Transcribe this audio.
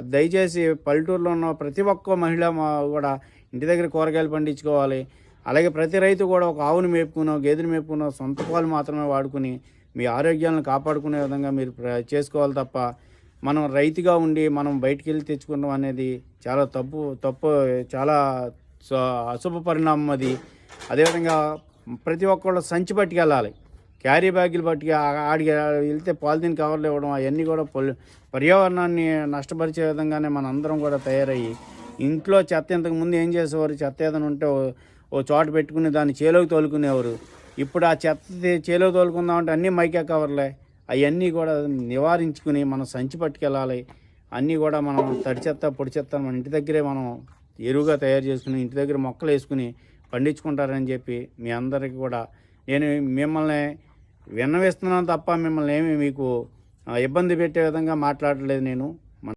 దయచేసి పల్లెటూరులో ఉన్న ప్రతి ఒక్క మహిళ కూడా ఇంటి దగ్గర కూరగాయలు పండించుకోవాలి. అలాగే ప్రతి రైతు కూడా ఒక ఆవును మేపుకునో గేదెను మేపుకునో సొంత పాలు మాత్రమే వాడుకుని మీ ఆరోగ్యాలను కాపాడుకునే విధంగా మీరు ప్ర- చేసుకోవాలి తప్ప మనం రైతుగా ఉండి మనం బయటికి వెళ్ళి తెచ్చుకోవడం అనేది చాలా తప్పు తప్పు చాలా స- అశుభ పరిణామం అది. అదేవిధంగా ప్రతి ఒక్కళ్ళు సంచి పట్టుకెళ్ళాలి. క్యారీ బ్యాగులు పట్టుకు ఆడికి వెళ్తే పాలిథిన్ కవర్లు ఇవ్వడం అవన్నీ కూడా పొల్యూ పర్యావరణాన్ని నష్టపరిచే విధంగానే మన అందరం కూడా తయారయ్యి ఇంట్లో చెత్త ఇంతకు ముందు ఏం చేసేవారు? చెత్త ఏదైనా ఉంటే ఓ- చోట పెట్టుకుని దాన్ని చేలోకి తోలుకునేవారు. ఇప్పుడు ఆ చెత్త చేలోకి తోలుకుందామంటే అన్నీ మైకా కవర్లే. అవన్నీ కూడా నివారించుకుని మనం సంచి పట్టుకెళ్ళాలి. అన్నీ కూడా మనం తడి చెత్త పొడి చెత్త మన ఇంటి దగ్గరే మనం ఎరువుగా తయారు చేసుకుని ఇంటి దగ్గర మొక్కలు వేసుకుని పండించుకుంటారని చెప్పి మీ అందరికీ కూడా నేను మిమ్మల్ని విన్నవేస్తున్నాను తప్ప మిమ్మల్ని ఏమి మీకు ఇబ్బంది పెట్టే విధంగా మాట్లాడలేదు నేను.